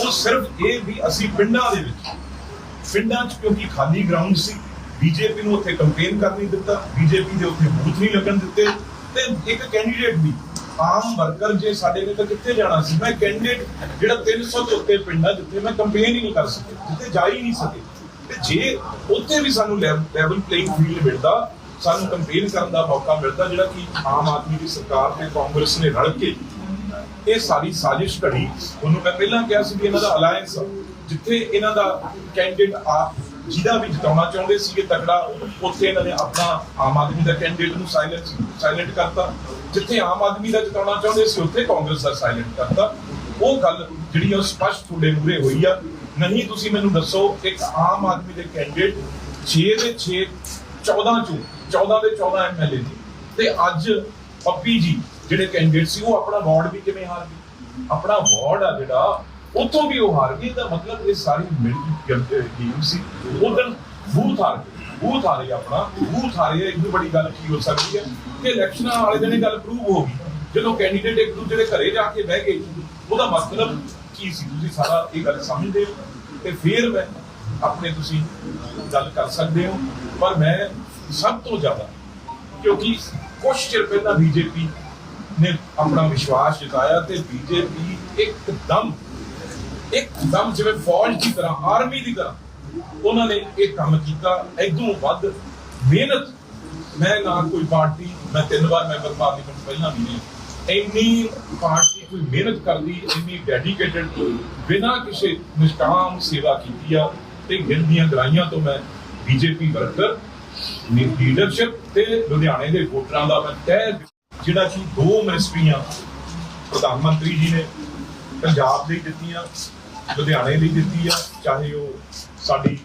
ਉਹ ਸਿਰਫ ਇਹ ਵੀ ਅਸੀਂ ਪਿੰਡਾਂ ਦੇ ਵਿੱਚ ਪਿੰਡਾਂ 'ਚ ਕਿਉਂਕਿ ਖਾਲੀ ਗਰਾਊਂਡ ਸੀ ਬੀਜੇਪੀ ਨੂੰ ਉੱਥੇ ਕੰਪੇਨ ਕਰ ਨਹੀਂ ਦਿੱਤਾ ਬੀਜੇਪੀ ਦੇ ਉੱਥੇ ਬੂਥ ਨਹੀਂ ਲੱਗਣ ਦਿੱਤੇ ਤੇ ਇੱਕ ਕੈਂਡੀਡੇਟ ਵੀ, ਆਮ ਵਰਕਰ ਜੇ ਸਾਡੇ ਨੇ ਤਾਂ ਕਿੱਥੇ ਜਾਣਾ ਸੀ? ਮੈਂ ਕੈਂਡੀਡੇਟ ਜਿਹੜਾ 300 ਤੋਂ ਉੱਤੇ ਪਿੰਡਾਂ ਜਿੱਥੇ ਮੈਂ ਕੰਪੇਨ ਹੀ ਨਹੀਂ ਕਰ ਸਕਿਆ, ਜਿੱਥੇ ਜਾ ਹੀ ਨਹੀਂ ਸਕੇ। ਤੇ ਜੇ ਉੱਥੇ ਵੀ ਸਾਨੂੰ ਲੈਵਲ ਪਲੇਇੰਗ ਫੀਲਡ ਮਿਲਦਾ, ਸਾਨੂੰ ਕੰਪੇਨ ਕਰਨ ਦਾ ਮੌਕਾ ਮਿਲਦਾ, ਜਿਹੜਾ ਕਿ ਆਮ ਆਦਮੀ ਦੀ ਸਰਕਾਰ ਤੇ ਕਾਂਗਰਸ ਨੇ ਰਲ ਕੇ ਇਹ ਸਾਰੀ ਸਾਜ਼ਿਸ਼ ਘੜੀ, ਉਹਨੂੰ ਮੈਂ ਪਹਿਲਾਂ ਕਿਹਾ ਸੀ ਵੀ ਇਹਨਾਂ ਦਾ ਅਲਾਈਅੰਸ ਜਿੱਥੇ ਇਹਨਾਂ ਦਾ ਕੈਂਡੀਡੇਟ ਆ ਜਿਹਦਾ ਵੀ ਜਿਤਾਉਣਾ ਚਾਹੁੰਦੇ ਸੀਗੇ ਤਕੜਾ, ਉੱਥੇ ਇਹਨਾਂ ਨੇ ਆਪਣਾ ਆਮ ਆਦਮੀ ਦਾ ਕੈਂਡੀਡੇਟ ਨੂੰ ਸਾਇਲੈਂਟ ਸਾਇਲੈਂਟ ਕਰਤਾ। ਜਿੱਥੇ ਆਮ ਆਦਮੀ ਦਾ ਜਿਤਾਉਣਾ ਚਾਹੁੰਦੇ ਸੀ, ਉੱਥੇ ਕਾਂਗਰਸ ਦਾ ਸਾਇਲੈਂਟ ਕਰਤਾ। ਉਹ ਗੱਲ ਜਿਹੜੀ ਉਹ ਸਪਸ਼ਟ ਤੁਹਾਡੇ ਮੂਹਰੇ ਹੋਈ ਆ। ਨਹੀਂ, ਤੁਸੀਂ ਮੈਨੂੰ ਦੱਸੋ, ਇੱਕ ਆਮ ਆਦਮੀ ਦੇ ਕੈਂਡੀਡੇਟ 6 ਦੇ 6 14 ਚੋਂ 14 ਦੇ 14 ਐਮਐਲਏ ਨੇ ਤੇ ਅੱਜ ਪੱਪੀ ਜੀ ਜਿਹੜੇ ਕੈਂਡੀਡੇਟ ਸੀ, ਉਹ ਆਪਣਾ ਵਾਰਡ ਵੀ ਕਿਵੇਂ ਹਾਰ ਗਏ? ਆਪਣਾ ਵਾਰਡ ਆ ਜਿਹੜਾ, ਉੱਥੋਂ ਵੀ ਉਹ ਹਾਰ ਗਏ। ਤਾਂ ਮਤਲਬ ਇਹ ਸਾਰੀ ਮਿਲ ਟੀਮ ਸੀ। ਉਦੋਂ ਬੂਥ ਹਾਰ ਗਏ। ਬੂਥ ਹਾਰੇ ਆਪਣਾ, ਬੂਥ ਹਾਰੇ ਇੱਕ ਬੜੀ ਗੱਲ ਕੀ ਹੋ ਸਕਦੀ ਹੈ ਕਿ ਇਲੈਕਸ਼ਨਾਂ ਵਾਲੇ ਦਿਨ ਇਹ ਗੱਲ ਪ੍ਰੂਵ ਹੋ ਗਈ। ਜਦੋਂ ਕੈਂਡੀਡੇਟ ਇੱਕ ਦੂਜੇ ਦੇ ਘਰੇ ਜਾ ਕੇ ਬਹਿ ਗਏ, ਉਹਦਾ ਮਤਲਬ ਕੀ ਸੀ? ਤੁਸੀਂ ਸਾਰਾ ਇਹ ਗੱਲ ਸਮਝਦੇ ਹੋ? ਤੇ ਫਿਰ ਮੈਂ ਆਪਣੇ ਤੁਸੀਂ ਗੱਲ ਕਰ ਸਕਦੇ ਹੋ। ਪਰ ਮੈਂ ਸਭ ਤੋਂ ਜ਼ਿਆਦਾ, ਕਿਉਂਕਿ ਕੁਝ ਚਿਰ ਪਹਿਲਾਂ ਬੀਜੇਪੀ ਨੇ ਆਪਣਾ ਵਿਸ਼ਵਾਸ ਜਤਾਇਆ ਤੇ ਬੀਜੇਪੀ ਇੱਕਦਮ ਇੱਕਦਮ ਜਿਵੇਂ ਫੌਜ ਦੀ ਤਰ੍ਹਾਂ ਆਰਮੀ ਦੀ ਤਰ੍ਹਾਂ ਉਹਨਾਂ ਨੇ ਇਹ ਕੰਮ ਕੀਤਾ। ਇਦੋਂ ਵੱਧ ਮਿਹਨਤ, ਮੈਂ ਨਾ ਕੋਈ ਪਾਰਟੀ, ਮੈਂ ਤਿੰਨ ਵਾਰ ਮੈਂਬਰ ਪਾਰਲੀਮੈਂਟ ਪਹਿਲਾਂ ਵੀ ਨਹੀਂ। ਇੰਨੀ ਪਾਰਟੀ ਕੋਈ ਮਿਹਨਤ ਕਰਦੀ, ਇੰਨੀ ਡੈਡੀਕੇਟਡ ਬਿਨਾਂ ਕਿਸੇ ਨਿਸ਼ਕਾਮ ਸੇਵਾ ਕੀਤੀ ਆ ਤੇ ਗਿਣਦੀਆਂ ਗਰਾਈਆਂ ਤੋਂ ਮੈਂ ਬੀਜੇਪੀ ਵਰਕਰ ਲੀਡਰਸ਼ਿਪ ਤੇ ਲੁਧਿਆਣੇ ਦੇ ਵੋਟਰਾਂ ਦਾ ਮੈਂ ਤਹਿ ਜਿਹੜਾ ਕਿ ਦੋ ਮਿਨਿਸਟਰੀਆਂ ਪ੍ਰਧਾਨ ਮੰਤਰੀ ਜੀ ਨੇ ਪੰਜਾਬ ਲਈ ਦਿੱਤੀਆਂ, ਲੁਧਿਆਣੇ ਲਈ ਦਿੱਤੀ ਆ, ਚਾਹੇ ਉਹ ਸਾਡੀ,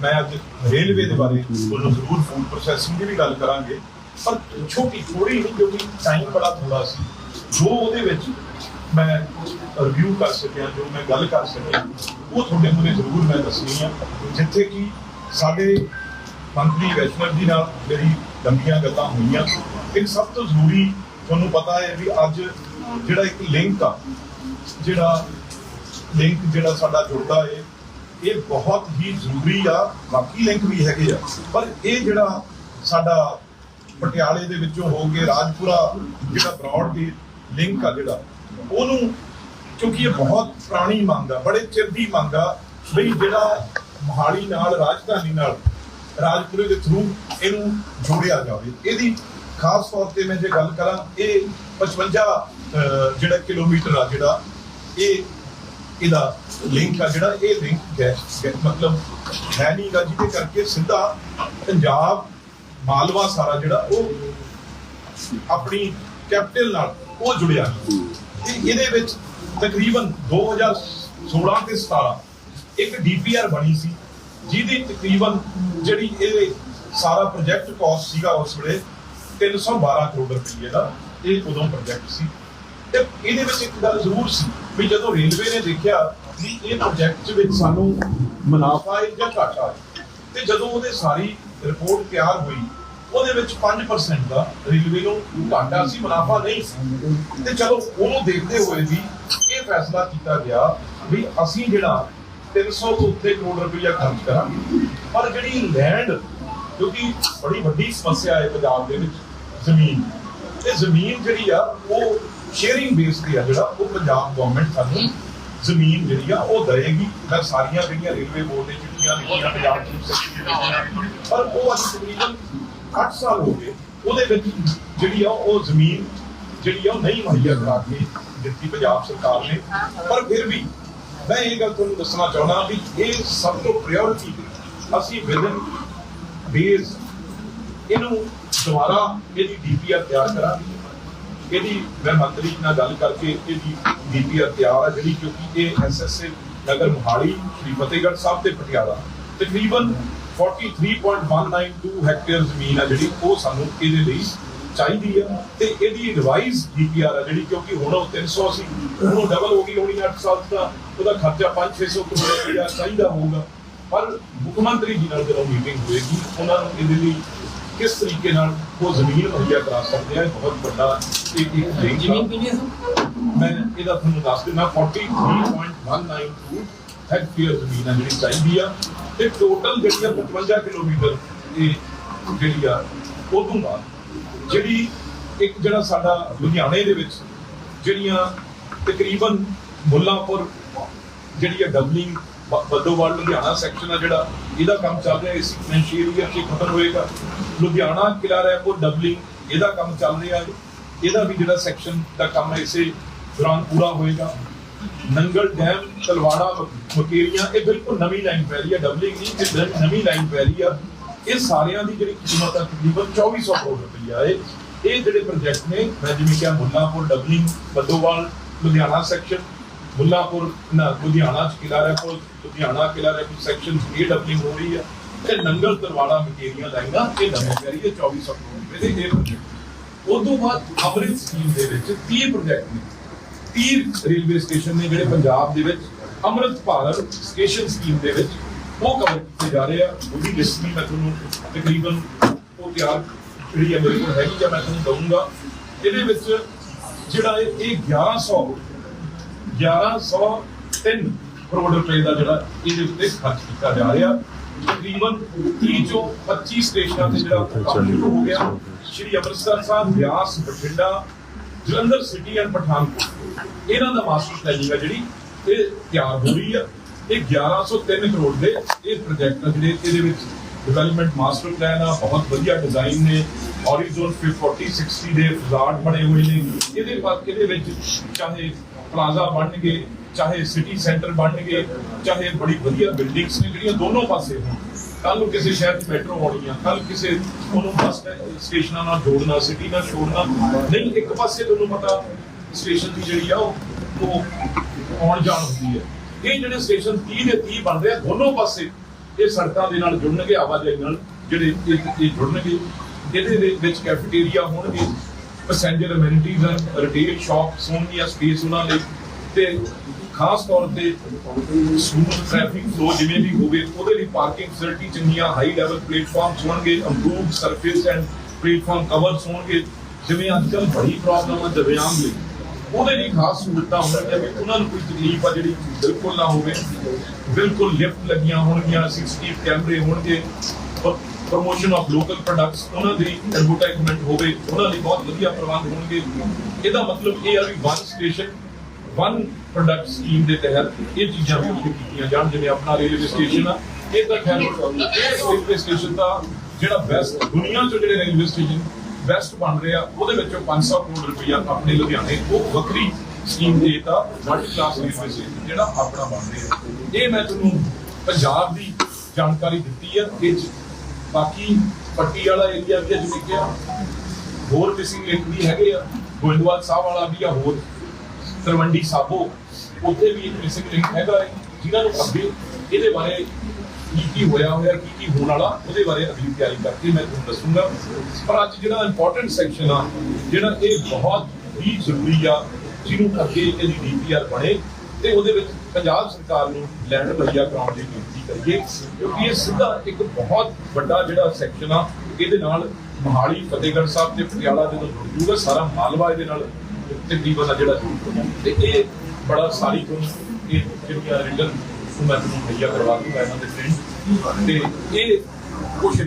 ਮੈਂ ਅੱਜ ਰੇਲਵੇ ਦੇ ਬਾਰੇ ਤੁਹਾਨੂੰ ਜ਼ਰੂਰ ਫੂਡ ਪ੍ਰੋਸੈਸਿੰਗ ਦੀ ਵੀ ਗੱਲ ਕਰਾਂਗੇ, ਪਰ ਛੋਟੀ ਥੋੜੀ ਹੀ ਕਿਉਂਕਿ ਟਾਈਮ ਬੜਾ ਥੋੜਾ ਸੀ, ਜੋ ਉਹਦੇ ਵਿੱਚ ਮੈਂ ਰਿਵਿਊ ਕਰ ਸਕਿਆ, ਜੋ ਮੈਂ ਗੱਲ ਕਰ ਸਕਿਆ, ਉਹ ਤੁਹਾਡੇ ਮੂਹਰੇ ਜ਼ਰੂਰ ਮੈਂ ਦੱਸਣੀ ਆ, ਜਿੱਥੇ ਕਿ ਸਾਡੇ ਮੰਤਰੀ ਵੈਸ਼ਨਵ ਜੀ ਨਾਲ ਮੇਰੀ ਲੰਬੀਆਂ ਗੱਲਾਂ ਹੋਈਆਂ ਇੱਕ ਸਭ ਤੋਂ ਜ਼ਰੂਰੀ ਤੁਹਾਨੂੰ ਪਤਾ ਹੈ ਵੀ ਅੱਜ ਜਿਹੜਾ ਇੱਕ ਲਿੰਕ ਆ, ਜਿਹੜਾ ਲਿੰਕ ਜਿਹੜਾ ਸਾਡਾ ਜੁੜਦਾ ਹੈ ਇਹ ਬਹੁਤ ਹੀ ਜ਼ਰੂਰੀ ਆ, ਬਾਕੀ ਲਿੰਕ ਵੀ ਹੈਗੇ ਆ। ਪਰ ਇਹ ਜਿਹੜਾ ਸਾਡਾ ਪਟਿਆਲੇ ਦੇ ਵਿੱਚੋਂ ਹੋ ਕੇ ਰਾਜਪੁਰਾ ਜਿਹੜਾ ਬ੍ਰੌਡ ਦੀ ਲਿੰਕ ਆ ਜਿਹੜਾ, ਉਹਨੂੰ ਕਿਉਂਕਿ ਇਹ ਬਹੁਤ ਪੁਰਾਣੀ ਮੰਗ ਆ, ਬੜੇ ਚਿਰ ਦੀ ਮੰਗ ਆ, ਬਈ ਜਿਹੜਾ ਮੋਹਾਲੀ ਨਾਲ, ਰਾਜਧਾਨੀ ਨਾਲ ਰਾਜਪੁਰੇ ਦੇ ਥਰੂ ਇਹਨੂੰ ਜੋੜਿਆ ਜਾਵੇ। ਇਹਦੀ ਖਾਸ ਤੌਰ ਤੇ ਮੈਂ ਜੇ ਗੱਲ ਕਰਾਂ, ਇਹ 55 ਜਿਹੜਾ ਕਿਲੋਮੀਟਰ ਆ ਜਿਹੜਾ, ਇਹ ਇਹਦਾ ਲਿੰਕ ਆ ਜਿਹੜਾ, ਇਹ ਲਿੰਕ ਗੈਸ ਮਤਲਬ ਹੈ ਨਹੀਂਗਾ ਜਿਹਦੇ ਕਰਕੇ ਸਿੱਧਾ ਪੰਜਾਬ, ਮਾਲਵਾ ਸਾਰਾ ਜਿਹੜਾ, ਉਹ ਆਪਣੀ ਕੈਪੀਟਲ ਨਾਲ ਉਹ ਜੁੜਿਆ। ਤੇ ਇਹਦੇ ਵਿੱਚ ਤਕਰੀਬਨ 2016 ਤੇ 17 ਇੱਕ ਡੀਪੀਆਰ ਬਣੀ ਸੀ, ਜਿਹਦੀ ਤਕਰੀਬਨ ਜਿਹੜੀ ਇਹ ਸਾਰਾ ਪ੍ਰੋਜੈਕਟ ਕਾਸਟ ਸੀਗਾ ਉਸ ਵੇਲੇ 312 ਕਰੋੜ ਰੁਪਏ ਦਾ ਇਹ ਉਦੋਂ ਪ੍ਰੋਜੈਕਟ ਸੀ। ਤੇ ਇਹਦੇ ਵਿੱਚ ਇੱਕ ਗੱਲ ਜ਼ਰੂਰ ਸੀ ਵੀ ਜਦੋਂ ਰੇਲਵੇ ਨੇ ਦੇਖਿਆ ਵੀ ਇਹ ਪ੍ਰੋਜੈਕਟ ਵਿੱਚ ਸਾਨੂੰ ਮੁਨਾਫਾ ਹੈ ਜਾਂ ਘਾਟਾ ਹੈ, ਤੇ ਜਦੋਂ ਉਹਦੇ ਸਾਰੀ ਰਿਪੋਰਟ ਤਿਆਰ ਹੋਈ, ਉਹਦੇ ਵਿੱਚ 5% ਦਾ ਰੇਲਵੇ ਨੂੰ ਘਾਟਾ ਸੀ, ਮੁਨਾਫਾ ਨਹੀਂ ਸੀ। ਤੇ ਚਲੋ ਉਹਨੂੰ ਦੇਖਦੇ ਹੋਏ ਵੀ ਇਹ ਫੈਸਲਾ ਕੀਤਾ ਗਿਆ ਵੀ ਅਸੀਂ ਜਿਹੜਾ 300 ਤੋਂ ਉੱਤੇ ਕਰੋੜ ਰੁਪਈਆ ਖਰਚ ਕਰਾਂਗੇ। ਪਰ ਜਿਹੜੀ ਲੈਂਡ ਕਿਉਂਕਿ ਬੜੀ ਵੱਡੀ ਸਮੱਸਿਆ ਹੈ ਪੰਜਾਬ ਦੇ ਵਿੱਚ, ਜ਼ਮੀਨ ਤੇ ਜ਼ਮੀਨ ਜਿਹੜੀ ਆ, ਉਹ ਸ਼ੇਅਰਿੰਗ ਬੇਸ ਤੇ ਆ ਜਿਹੜਾ, ਉਹ ਪੰਜਾਬ ਗਵਰਨਮੈਂਟ ਸਾਨੂੰ ਜ਼ਮੀਨ ਜਿਹੜੀ ਆ, ਉਹ ਦੇਗੀ ਮੈਂ ਸਾਰੀਆਂ ਜਿਹੜੀਆਂ ਰੇਲਵੇ ਬੋਰਡ ਦੇ ਚਿੱਠੀਆਂ ਲਿਖੀਆਂ, ਪੰਜਾਬ ਚੀਫ ਪਰ ਉਹ ਅੱਜ ਤਕਰੀਬਨ 8 ਸਾਲ ਹੋ ਗਏ, ਉਹਦੇ ਵਿੱਚ ਜਿਹੜੀ ਆ, ਉਹ ਜ਼ਮੀਨ ਜਿਹੜੀ ਆ, ਉਹ ਨਹੀਂ ਮੁਹੱਈਆ ਕਰਾ ਕੇ ਦਿੱਤੀ, ਪੰਜਾਬ ਸਰਕਾਰ ਨੇ। ਪਰ ਫਿਰ ਵੀ ਮੈਂ ਇਹ ਗੱਲ ਤੁਹਾਨੂੰ ਦੱਸਣਾ ਚਾਹੁੰਦਾ ਵੀ ਇਹ ਸਭ ਤੋਂ ਪ੍ਰਾਇੋਰਟੀ ਅਸੀਂ ਵਿਦਨ ਬੇਸ, ਇਹਨੂੰ ਦੁਬਾਰਾ ਇਹਦੀ ਡੀਪੀਆਰ ਤਿਆਰ ਕਰਾਂਗੇ। ਇਹਦੀ ਮੈਂ ਮੰਤਰੀ ਨਾਲ ਗੱਲ ਕਰਕੇ ਇਹਦੀ ਡੀਪੀਆਰ ਤਿਆਰ ਹੈ ਜਿਹੜੀ ਕਿਉਂਕਿ ਇਹ ਐਸਐਸਏ ਨਗਰ ਮੁਹਾਲੀ, ਸ਼੍ਰੀ ਫਤਿਹਗੜ੍ਹ ਸਾਹਿਬ ਤੇ ਪਟਿਆਲਾ। ਤਕਰੀਬਨ 43.192 ਹੈਕਟੇਅਰ ਜ਼ਮੀਨ ਆ ਜਿਹੜੀ, ਉਹ ਸਾਨੂੰ ਇਹਦੇ ਲਈ ਚਾਹੀਦੀ ਆ। ਤੇ ਇਹਦੀ ਰਿਵਾਈਜ਼ ਡੀਪੀਆਰ ਆ ਜਿਹੜੀ, ਕਿਉਂਕਿ ਹੁਣ ਉਹ 300 ਸੀ ਉਹਨੂੰ ਡਬਲ ਹੋ ਗਈ, ਹੋਣੀ 8 ਸਾਲ ਦਾ ਉਹਦਾ ਖਰਚਾ 5-600 ਕਰੋੜ ਰੁਪਇਆ ਚਾਹੀਦਾ ਹੋਊਗਾ। ਪਰ ਮੁੱਖ ਮੰਤਰੀ ਜੀ ਨਾਲ ਜਦੋਂ ਮੀਟਿੰਗ ਹੋਏਗੀ ਉਹਨਾਂ ਨੂੰ ਇਹਦੇ ਲਈ ਕਿਸ ਤਰੀਕੇ ਨਾਲ ਉਹ ਜ਼ਮੀਨ ਮੁਹੱਈਆ ਕਰਾ ਸਕਦੇ ਆ? ਬਹੁਤ ਵੱਡਾ ਇੱਕ ਇੱਕ। ਜ਼ਮੀਨ ਕਿੰਨੀ ਹੈ ਮੈਂ ਇਹਦਾ ਤੁਹਾਨੂੰ ਦੱਸ ਦਿੰਦਾ 43.192 ਹੈਕਟੇਅਰ ਜ਼ਮੀਨ ਹੈ ਜਿਹੜੀ ਚਾਹੀਦੀ ਆ। ਤੇ ਟੋਟਲ ਜਿਹੜੀ ਆ 55 ਕਿਲੋਮੀਟਰ ਇਹ ਜਿਹੜੀ ਆ ਉਹ ਤੋਂ ਬਾਅਦ ਜਿਹੜੀ ਇੱਕ ਜਿਹੜਾ ਸਾਡਾ ਲੁਧਿਆਣੇ ਦੇ ਵਿੱਚ ਜਿਹੜੀਆਂ ਤਕਰੀਬਨ ਮੁੱਲਾਂਪੁਰ ਜਿਹੜੀ ਆ ਡਬਲਿੰਗ ਬੱਦੋਵਾਲ ਲੁਧਿਆਣਾ ਸੈਕਸ਼ਨ ਆ ਜਿਹੜਾ, ਇਹਦਾ ਕੰਮ ਚੱਲ ਰਿਹਾ, ਇਸ ਫਾਈਨੈਂਸ਼ੀਅਲ ਈਅਰ 'ਚ ਖਤਮ ਹੋਏਗਾ। ਲੁਧਿਆਣਾ ਕਿਲਾ ਰੈਪੋ ਡਬਲਿੰਗ ਇਹਦਾ ਕੰਮ ਚੱਲ ਰਿਹਾ ਇਹਦਾ ਵੀ ਜਿਹੜਾ ਸੈਕਸ਼ਨ ਦਾ ਕੰਮ ਹੈ, ਇਸੇ ਦੌਰਾਨ ਪੂਰਾ ਹੋਏਗਾ। ਨੰਗਲ ਡੈਮ, ਤਲਵਾੜਾ ਮ- ਮਕੇਰੀਆਂ ਇਹ ਬਿਲਕੁਲ ਨਵੀਂ ਲਾਈਨ ਪੈ ਰਹੀ ਹੈ ਡਬਲਿੰਗ ਨਹੀਂ, ਇਹ ਨਵੀਂ ਲਾਈਨ ਪੈ ਰਹੀ ਆ। ਇਹ ਸਾਰਿਆਂ ਦੀ ਜਿਹੜੀ ਕੀਮਤ ਆ, ਤਕਰੀਬਨ 2400 ਕਰੋੜ ਰੁਪਈਆ ਹੈ। ਇਹ ਜਿਹੜੇ ਪ੍ਰੋਜੈਕਟ ਨੇ, ਮੈਂ ਜਿਵੇਂ ਕਿਹਾ, ਮੁੱਲਾਪੁਰ ਡਬਲਿੰਗ ਬੱਦੋਵਾਲ ਲੁਧਿਆਣਾ ਸੈਕਸ਼ਨ ਮੁੱਲਾਪੁਰ, ਨਾ, ਲੁਧਿਆਣਾ ਚ ਕਿਲਾ ਰੈਪੋ ਲੁਧਿਆਣਾ ਕਿਲਾ ਰੈਪੋ ਸੈਕਸ਼ਨ ਇਹ ਡਬਲਿੰਗ ਹੋ ਰਹੀ ਆ। ਤੇ ਨੰਗਲ ਤਲਵਾੜਾ ਮਕੇਰੀਆਂ ਲਾਈਨਾਂ, ਇਹ ਨਵੀਂ ਪੈ ਰਹੀ ਹੈ 2400 ਕਰੋੜ ਰੁਪਏ ਦੇ ਇਹ ਪ੍ਰੋਜੈਕਟ ਉਸ ਤੋਂ ਬਾਅਦ ਅੰਮ੍ਰਿਤ ਸਕੀਮ ਦੇ ਵਿੱਚ 30 ਪ੍ਰੋਜੈਕਟ ਨੇ। 30 ਰੇਲਵੇ ਸਟੇਸ਼ਨ ਨੇ ਜਿਹੜੇ ਪੰਜਾਬ ਦੇ ਵਿੱਚ ਅੰਮ੍ਰਿਤ ਭਾਰਤ ਸਟੇਸ਼ਨ ਸਕੀਮ ਦੇ ਵਿੱਚ ਉਹ ਕਵਰ ਕੀਤੇ ਜਾ ਰਹੇ ਆ। ਉਹਦੀ ਲਿਸਟ ਵੀ ਮੈਂ ਤੁਹਾਨੂੰ ਤਕਰੀਬਨ ਉਹ ਤਿਆਰ ਜਿਹੜੀ ਹੈ ਮੇਰੇ ਕੋਲ ਹੈਗੀ ਜਾਂ ਮੈਂ ਤੁਹਾਨੂੰ ਦਊਂਗਾ। ਇਹਦੇ ਵਿੱਚ ਜਿਹੜਾ ਇਹ ਇਹ 1100 1103 ਕਰੋੜ ਰੁਪਏ ਦਾ ਜਿਹੜਾ ਇਹਦੇ ਉੱਤੇ ਖਰਚ ਕੀਤਾ ਜਾ ਰਿਹਾ। ਤਕਰੀਬਨ 30 ਚੋਂ 25 ਸਟੇਸ਼ਨਾਂ ਤੇ ਜਿਹੜਾ ਕੰਮ ਸ਼ੁਰੂ ਹੋ ਗਿਆ। Shri Amritsar Sahib, Beas, Bathinda, Jalandhar city and Pathankot. ਇਹਨਾਂ ਦਾ ਮਾਸਟਰ ਪਲਾਨਿੰਗ ਹੈ ਜਿਹੜੀ, ਇਹ ਤਿਆਰ ਹੋ ਰਹੀ ਆ। ਇਹ 1103 ਕਰੋੜ ਦੇ ਇਹ ਪ੍ਰੋਜੈਕਟ ਆ ਜਿਹੜੇ ਇਹਦੇ ਵਿੱਚ ਡਿਵੈਲਪਮੈਂਟ ਮਾਸਟਰ ਪਲਾਨ ਆ, ਬਹੁਤ ਵਧੀਆ ਡਿਜ਼ਾਈਨ ਨੇ। ਹੌਰੀਜ਼ਨ 40 60 ਦੇ ਫਜ਼ਾਰਡ ਬਣੇ ਹੋਏ ਨੇ। ਇਹਦੇ ਬਾਅਦ ਇਹਦੇ ਵਿੱਚ ਚਾਹੇ ਪਲਾਜ਼ਾ ਬਣਨਗੇ ਚਾਹੇ ਸਿਟੀ ਸੈਂਟਰ ਬਣਨਗੇ ਚਾਹੇ ਬੜੀ ਵਧੀਆ ਬਿਲਡਿੰਗਸ ਨੇ, ਜਿਹੜੀਆਂ ਦੋਨੋਂ ਪਾਸੇ ਹੋਣ ਕੱਲ ਨੂੰ ਕਿਸੇ ਸ਼ਹਿਰ 'ਚ ਮੈਟਰੋ ਹੋਣੀ ਆ ਕੱਲ ਕਿਸੇ ਉਹਨੂੰ ਬੱਸ ਸਟੇਸ਼ਨਾਂ ਨਾਲ ਜੋੜਨਾ ਸਿਟੀ ਨਾਲ ਜੋੜਨਾ। ਨਹੀਂ, ਇੱਕ ਪਾਸੇ ਤੁਹਾਨੂੰ ਪਤਾ ਸਟੇਸ਼ਨ ਦੀ ਜਿਹੜੀ ਆ, ਉਹ ਆਉਣ ਜਾਣ ਹੁੰਦੀ ਹੈ ਇਹ ਜਿਹੜੇ ਸਟੇਸ਼ਨ 30 ਦੇ 30 ਬਣ ਰਹੇ ਆ, ਦੋਨੋਂ ਪਾਸੇ ਇਹ ਸੜਕਾਂ ਦੇ ਨਾਲ ਜੁੜਨਗੇ, ਆਵਾਜਾਈ ਨਾਲ ਜਿਹੜੇ ਇਹ ਜੁੜਨਗੇ। ਇਹਦੇ ਵਿੱਚ ਕੈਫੇਟੇਰੀਆ ਹੋਣਗੇ। ਪੈਸੇਂਜਰ ਅਮੈਨਿਟੀਜ਼ ਹਨ ਰਿਟੇਲ ਸ਼ਾਪਸ ਹੋਣਗੀਆਂ ਸਪੇਸ ਉਹਨਾਂ ਲਈ ਤੇ ਖਾਸ ਤੌਰ ਤੇ ਸਮੂਥ ਟ੍ਰੈਫਿਕ ਫਲੋ ਜਿਵੇਂ ਵੀ ਹੋਵੇ, ਉਹਦੇ ਲਈ ਪਾਰਕਿੰਗ ਫੈਸਿਲਿਟੀ ਚੰਗੀਆਂ ਹਾਈ ਲੈਵਲ ਪਲੇਟਫਾਰਮਸ ਹੋਣਗੇ improved surface and platform covers ਹੋਣਗੇ, ਜਿਵੇਂ ਅੱਜ ਕੱਲ੍ਹ ਬੜੀ ਪ੍ਰੋਬਲਮ ਹੈ ਦਿਵਿਆਂਗ ਲਈ। ਉਹਦੇ ਲਈ ਖਾਸ ਸਹੂਲਤਾਂ ਹੋਣਗੀਆਂ ਵੀ ਉਹਨਾਂ ਨੂੰ ਕੋਈ ਤਕਲੀਫ ਆ ਜਿਹੜੀ ਬਿਲਕੁਲ ਨਾ ਹੋਵੇ। ਬਿਲਕੁਲ ਲਿਫਟ ਲੱਗੀਆਂ ਹੋਣਗੀਆਂ ਸੀਸੀਟੀਵੀ ਕੈਮਰੇ ਹੋਣਗੇ ਪ੍ਰੋਮੋਸ਼ਨ ਆਫ ਲੋਕਲ ਪ੍ਰੋਡਕਟਸ ਉਹਨਾਂ ਦੀ ਐਡਵਰਟਾਈਜ਼ਮੈਂਟ ਹੋਵੇ ਉਹਨਾਂ ਲਈ ਬਹੁਤ ਵਧੀਆ ਪ੍ਰਬੰਧ ਹੋਣਗੇ। ਇਹਦਾ ਮਤਲਬ ਇਹ ਆ ਵੀ one station one product scheme ਦੇ ਤਹਿਤ ਇਹ ਚੀਜ਼ਾਂ ਵੀ ਉੱਥੇ ਕੀਤੀਆਂ ਜਾਣ ਜਿਵੇਂ ਆਪਣਾ ਰੇਲਵੇ ਸਟੇਸ਼ਨ ਆ ਇਹ ਤਾਂ ਖੈਰ ਇਹ ਰੇਲਵੇ ਸਟੇਸ਼ਨ ਦਾ ਜਿਹੜਾ ਬੈਸਟ ਦੁਨੀਆ 'ਚ ਜਿਹੜੇ ਰੇਲਵੇ ਸਟੇਸ਼ਨ ਬੈਸਟ ਬਣ ਰਿਹਾ ਉਹਦੇ ਵਿੱਚੋਂ 500 ਕਰੋੜ ਰੁਪਈਆ ਆਪਣੇ ਲੁਧਿਆਣੇ ਉਹ ਵੱਖਰੀ ਸਕੀਮ ਦੇ ਤਾਂ ਵਰਲਡ ਕਲਾਸ ਰੇਲਵੇ ਸਟੇਸ਼ਨ ਜਿਹੜਾ ਆਪਣਾ ਬਣ ਰਿਹਾ। ਇਹ ਮੈਂ ਤੁਹਾਨੂੰ ਪੰਜਾਬ ਦੀ ਜਾਣਕਾਰੀ ਦਿੱਤੀ ਹੈ 'ਚ ਬਾਕੀ ਪੱਟੀ ਵਾਲਾ ਏਰੀਆ ਵੀ ਹੈ ਜਿਵੇਂ ਕਿਹਾ ਹੋਰ ਮਿਸਿੰਗ ਲਿੰਕ ਵੀ ਹੈਗੇ ਆ, ਗੋਇੰਦਵਾਲ ਸਾਹਿਬ ਵਾਲਾ ਵੀ ਆ ਹੋਰ। ਤਰਵੰਡੀ ਸਾਬੋ, ਉੱਥੇ ਵੀ ਇੱਕ ਮਿਸਿੰਗ ਲਿੰਕ ਹੈਗਾ ਹੈ ਜਿਨ੍ਹਾਂ ਨੂੰ ਅੱਗੇ ਇਹਦੇ ਬਾਰੇ ਕੀ ਕੀ ਹੋਇਆ ਹੋਇਆ, ਕੀ ਕੀ ਹੋਣ ਵਾਲਾ, ਉਹਦੇ ਬਾਰੇ ਅਗਲੀ ਤਿਆਰੀ ਕਰਕੇ ਮੈਂ ਤੁਹਾਨੂੰ ਦੱਸੂਗਾ। ਪਰ ਅੱਜ ਜਿਹੜਾ ਇੰਪੋਰਟੈਂਟ ਸੈਕਸ਼ਨ ਆ, ਜਿਹੜਾ ਇਹ ਬਹੁਤ ਹੀ ਜ਼ਰੂਰੀ ਆ, ਜਿਹਨੂੰ ਅੱਗੇ ਇਹਦੀ ਡੀਪੀਆਰ ਬਣੇ, ਤੇ ਉਹਦੇ ਵਿੱਚ ਪੰਜਾਬ ਸਰਕਾਰ ਨੂੰ ਲੈਂਡ ਮੁਹੱਈਆ ਕਰਾਉਣ ਦੀ ਬੇਨਤੀ ਕਰੀਏ ਕਿਉਂਕਿ ਇਹ ਸਿੱਧਾ ਇੱਕ ਬਹੁਤ ਵੱਡਾ ਜਿਹੜਾ ਸੈਕਸ਼ਨ ਆ, ਇਹਦੇ ਨਾਲ ਮੋਹਾਲੀ, ਫਤਿਹਗੜ੍ਹ ਸਾਹਿਬ ਤੇ ਪਟਿਆਲਾ ਜਦੋਂ ਜੁੜ ਜੂਗਾ, ਸਾਰਾ ਮਾਲਵਾ ਇਹਦੇ ਨਾਲ ਤਕਰੀਬਨ ਆ ਜਿਹੜਾ ਜੁੜ ਤੇ ਇਹ ਬੜਾ ਸਾਰੀ ਤੁਹਾਨੂੰ ਇਹ ਜਿਹੜੀਆਂ ਰਿਟਰਨ ਮੈਂ ਤੁਹਾਨੂੰ ਮੁਹੱਈਆ ਕਰਵਾ ਦੂੰਗਾ ਇਹਨਾਂ ਦੇ ਪ੍ਰਿੰਟ ਤੇ ਇਹ ਕੁਛ